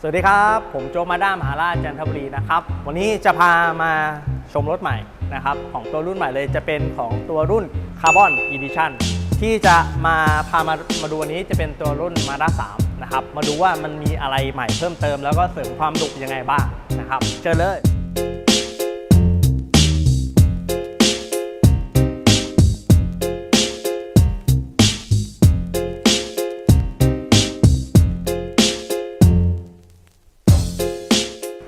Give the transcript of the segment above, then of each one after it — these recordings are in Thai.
สวัสดีครับ ผมโจมาด้ามหาราชจันทบุรีนะครับ วันนี้จะพามาชมรถใหม่นะครับ ของตัวรุ่นใหม่เลยจะเป็นของตัวรุ่นคาร์บอนอีดิชั่นที่จะมาพามามาดูวันนี้จะเป็นตัวรุ่น Mazda 3นะครับ มาดูว่ามันมีอะไรใหม่เพิ่มเติม แล้วก็เสริมความดุยังไงบ้างนะครับ เจอเลย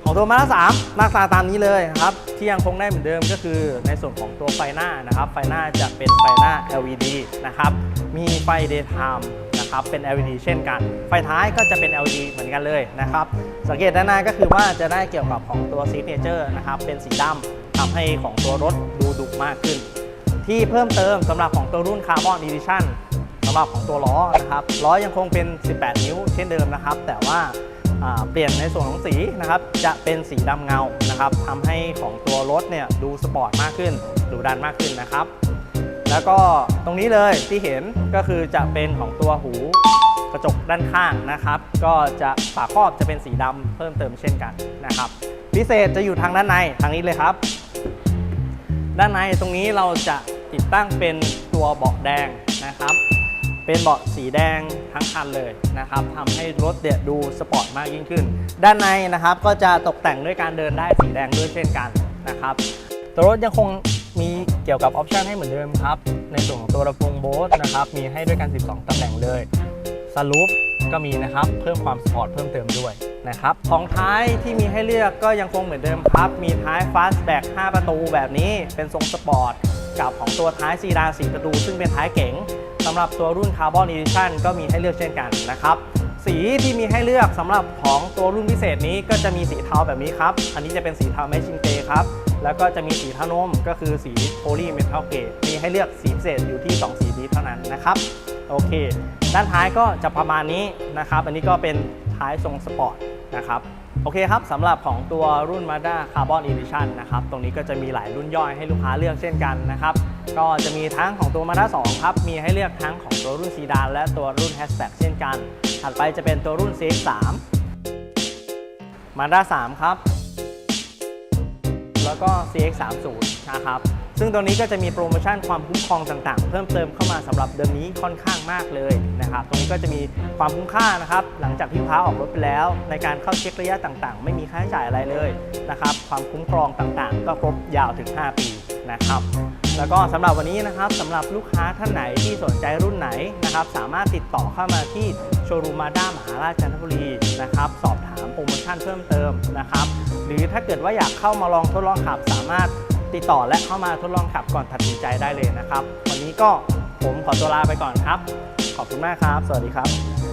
ของตัวมาด้า3หน้าตาตามนี้เลยครับ ที่ยังคงได้เหมือนเดิมก็คือในส่วนของตัวไฟหน้านะครับ ไฟหน้าจะเป็นไฟหน้า LED นะครับ มีไฟ daytime นะครับ เป็น LED เช่นกัน ไฟท้ายก็จะเป็น LED เหมือนกันเลยนะครับ สังเกตด้านหน้าก็คือว่าจะได้เกี่ยวกับของตัว signature นะครับ เป็นสีดำทำให้ของตัวรถดูดุมากขึ้น ที่เพิ่มเติมสำหรับของตัวรุ่น Carbon Edition สำหรับของตัวล้อนะครับ ล้อยังคงเป็น 18 นิ้วเช่นเดิมนะครับ แต่ว่า เปลี่ยนในส่วนของสีนะครับ จะเป็นสีดำเงานะครับทำให้ของตัวรถเนี่ยดูสปอร์ตมากขึ้นดูดันมากขึ้นนะครับ แล้วก็ตรงนี้เลยที่เห็นก็คือจะเป็นของตัวหูกระจกด้านข้างนะครับ ก็จะฝาครอบจะเป็นสีดำเพิ่มเติมเช่นกันนะครับ พิเศษจะอยู่ทางด้านในทางนี้เลยครับ ด้านในตรงนี้เราจะติดตั้งเป็นตัวเบาะแดงนะครับ เป็นเบาะสีแดงทั้งคันเลยนะครับทำให้รถเนี่ยดูสปอร์ตมากยิ่งขึ้น ด้านในนะครับก็จะตกแต่งด้วยการเดินได้สีแดงด้วยเช่นกันนะครับตัวรถยังคงมีเกี่ยวกับออปชันให้เหมือนเดิมครับ ในส่วนของตัวลำโพงโบสนะครับ มีให้ด้วยกัน 12 ตำแหน่งเลยสลูปก็มีนะครับ เพิ่มความสปอร์ตเพิ่มเติมด้วยนะครับ ของท้ายที่มีให้เลือกก็ยังคงเหมือนเดิมครับ มีท้าย Fastback 5ประตูแบบนี้เป็นทรงสปอร์ต กับของตัวท้ายซีดาน4ประตู ซึ่งเป็นท้ายเก๋ง สำหรับตัวรุ่น Carbon Edition ก็มีให้เลือกเช่นกันนะครับ สีที่มีให้เลือกสำหรับของตัวรุ่นพิเศษนี้ก็จะมีสีเทาแบบนี้ครับ อันนี้จะเป็นสีเทาแมชชิงเตครับ แล้วก็จะมีสีเทานมก็คือสีโพลีเมทัลเกตมีให้เลือกสีพิเศษอยู่ที่ 2 สีนี้เท่านั้นนะครับโอเค ด้านท้ายก็จะประมาณนี้นะครับ อันนี้ก็เป็นท้ายทรงสปอร์ตนะครับ โอเคครับสำหรับของตัวรุ่น Mazda Carbon Edition นะครับ ตรงนี้ก็จะมีหลายรุ่นย่อยให้ลูกค้าเลือกเช่นกันนะครับ ก็จะมีทั้งของตัว Mazda 2 ครับ มีให้เลือกทั้งของตัวรุ่นซีดานและตัวรุ่น Hatchback เช่นกัน ถัดไปจะเป็นตัวรุ่น CX3 Mazda 3 ครับ แล้วก็ CX30 นะครับ ซึ่งตัวนี้ก็จะมีโปรโมชั่นความคุ้มครองต่างๆ เพิ่มเติมเข้ามาสำหรับเดือนนี้ค่อนข้างมากเลยนะครับ ตรงนี้ก็จะมีความคุ้มค่านะครับ หลังจากที่ลูกค้าออกรถไปแล้ว ในการเข้าเช็คระยะต่างๆ ไม่มีค่าใช้จ่ายอะไรเลยนะครับ ความคุ้มครองต่างๆ ก็ครบยาวถึง 5 ปีนะครับแล้วก็สำหรับวันนี้นะครับสำหรับลูกค้าท่านไหนที่สนใจรุ่นไหนนะครับ สามารถติดต่อเข้ามาที่โชว์รูมมาด้ามหาราชจันทบุรีนะครับสอบถามโปรโมชั่นเพิ่มเติมนะครับ หรือถ้าเกิดว่าอยากเข้ามาลองทดลองขับสามารถ ติดต่อและเข้ามาทดลองขับก่อนตัดสินใจได้เลยนะครับ วันนี้ก็ผมขอตัวลาไปก่อนครับ ขอบคุณมากครับ สวัสดีครับ